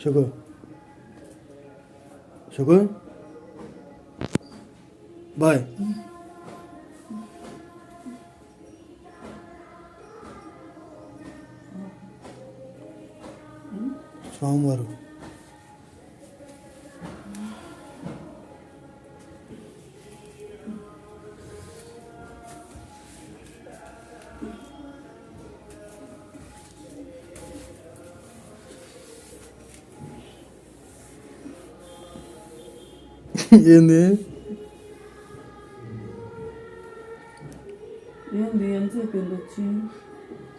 저거. 저건 뭐 처음으로 ఏంది? ఏంది ఎంతసేపు ఏంది వచ్చి?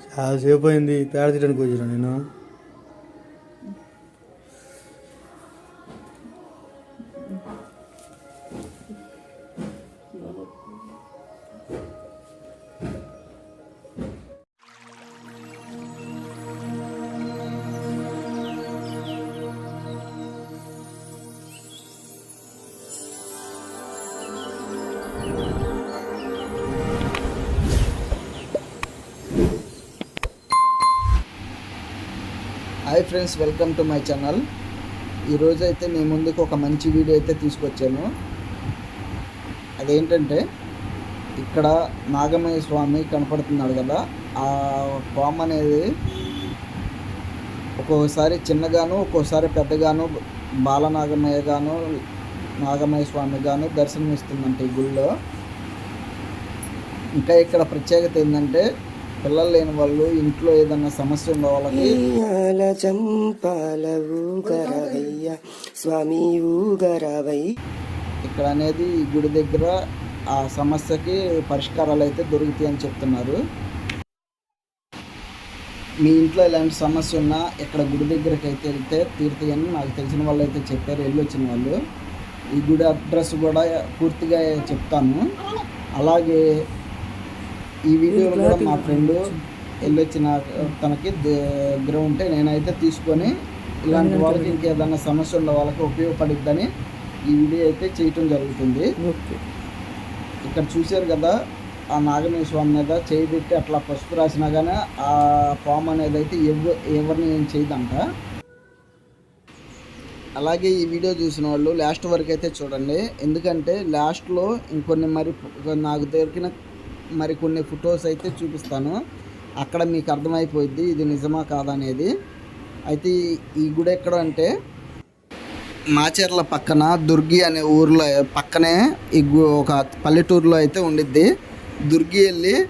చాలాసేపు అయింది పేడ తీయడానికి వచ్చాను నేను friends welcome to my channel ఈరోజు అయితే మీ ముందుకు ఒక మంచి వీడియో అయితే తీసుకొచ్చాను. అదేంటంటే ఇక్కడ నాగమయ్య స్వామి కనపడుతున్నాడు కదా ఆ పాము అనేది ఒక్కోసారి చిన్నగాను ఒక్కోసారి పెద్దగాను బాలనాగమయ్య గాను నాగమయ్య స్వామి గాను దర్శనమిస్తుందంట ఈ గుళ్ళో. ఇంకా ఇక్కడ ప్రత్యేకత ఏంటంటే పిల్లలు లేని వాళ్ళు ఇంట్లో ఏదన్నా సమస్య ఉన్న వాళ్ళకి ఉయ్యాల చంపాల ఊగరవయ్య స్వామి ఇక్కడ అనేది ఈ గుడి దగ్గర ఆ సమస్యకి పరిష్కారాలు అయితే దొరుకుతాయి అని చెప్తున్నారు. మీ ఇంట్లో ఇలాంటి సమస్య ఉన్నా ఇక్కడ గుడి దగ్గరికి అయితే వెళ్తే తీరుతాయని నాకు తెలిసిన వాళ్ళు అయితే చెప్పారు వెళ్ళి వచ్చిన వాళ్ళు. ఈ గుడి అడ్రస్ కూడా పూర్తిగా చెప్తాను. అలాగే ఈ వీడియోలో కూడా మా ఫ్రెండ్ వెళ్ళొచ్చిన తనకి దగ్గర ఉంటే నేనైతే తీసుకొని ఇలాంటి వాళ్ళకి ఇంకేదన్నా సమస్య ఉన్న వాళ్ళకి ఉపయోగపడిద్దని ఈ వీడియో అయితే చేయటం జరుగుతుంది. ఇక్కడ చూశారు కదా ఆ నాగమయ్య స్వామి మీద చేయి పెట్టి అట్లా పసుపు రాసినా కానీ ఆ పాము అనేది అయితే ఎవ ఎవరిని ఏం చేయదంట. అలాగే ఈ వీడియో చూసిన వాళ్ళు లాస్ట్ వరకు అయితే చూడండి. ఎందుకంటే లాస్ట్లో ఇంకొన్ని మరి నాకు దొరికిన మరి కొన్ని ఫొటోస్ అయితే చూపిస్తాను. అక్కడ మీకు అర్థమైపోయింది ఇది నిజమా కాదనేది అయితే ఈ- గుడి ఎక్కడ అంటే మాచేర్ల పక్కన దుర్గి అనే ఊర్లో పక్కనే ఈ ఒక పల్లెటూరులో అయితే ఉండిద్ది. దుర్గి వెళ్ళి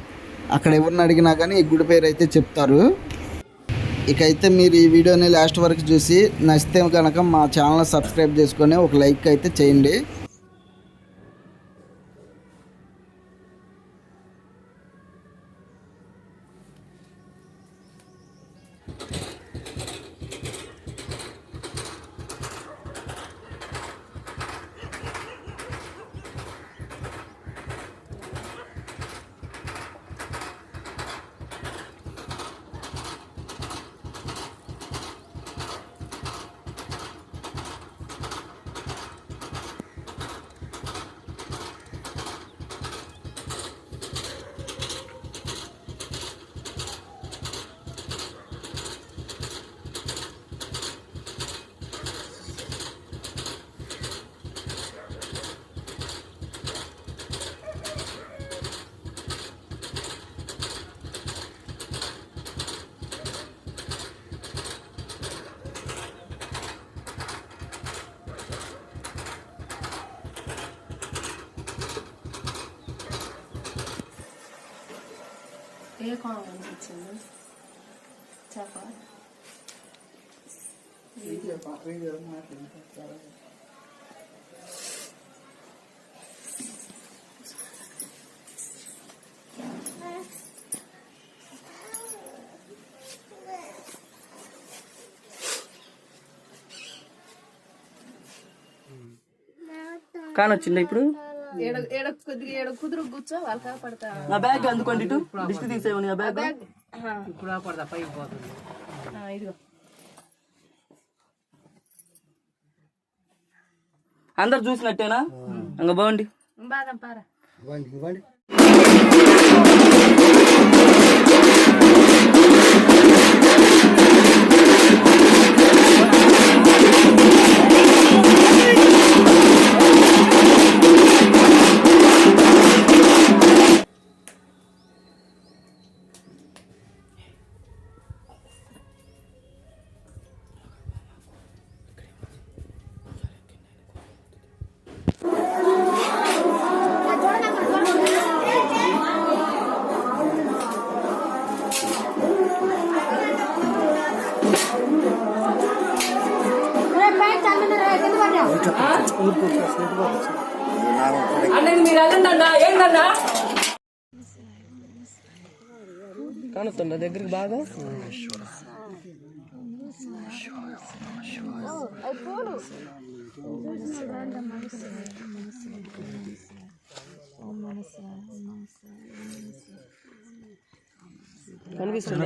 అక్కడ ఎవరిని అడిగినా కానీ ఈ గుడి పేరు అయితే చెప్తారు. ఇక అయితే మీరు ఈ వీడియోని లాస్ట్ వరకు చూసి నచ్చితే కనుక మా ఛానల్ సబ్స్క్రైబ్ చేసుకొని ఒక లైక్ అయితే చేయండి. ఏ కోణం అనిపించింది చెప్ప కానొచ్చిందా ఇప్పుడు? ఏడ ఏడ కొద్దిగా ఏడ కుదురు కూర్చో వాళ్ళ పడతా. నా బ్యాగ్ అందుకోండి ఇటు. దిష్టి నా బ్యాగ్? ఆ, ఇదిగో. అందరు చూసినట్టేనా? ఇంకా బాగుండి బాదం పారా. ఇవ్వండి ఇవ్వండి. కానుతుందా దగ్గరికి బాగా? కనిపిస్తుందా?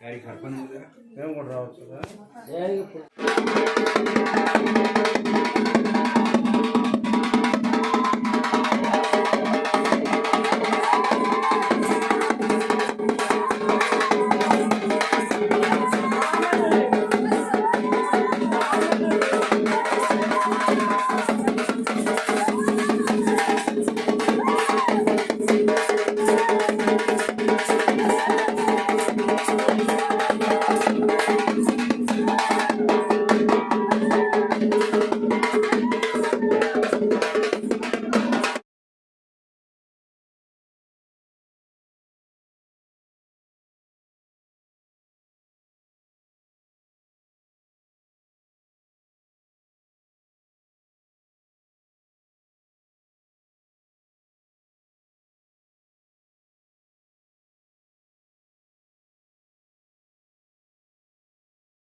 గాడి కూర్చోండి. మేము కూడా రావచ్చు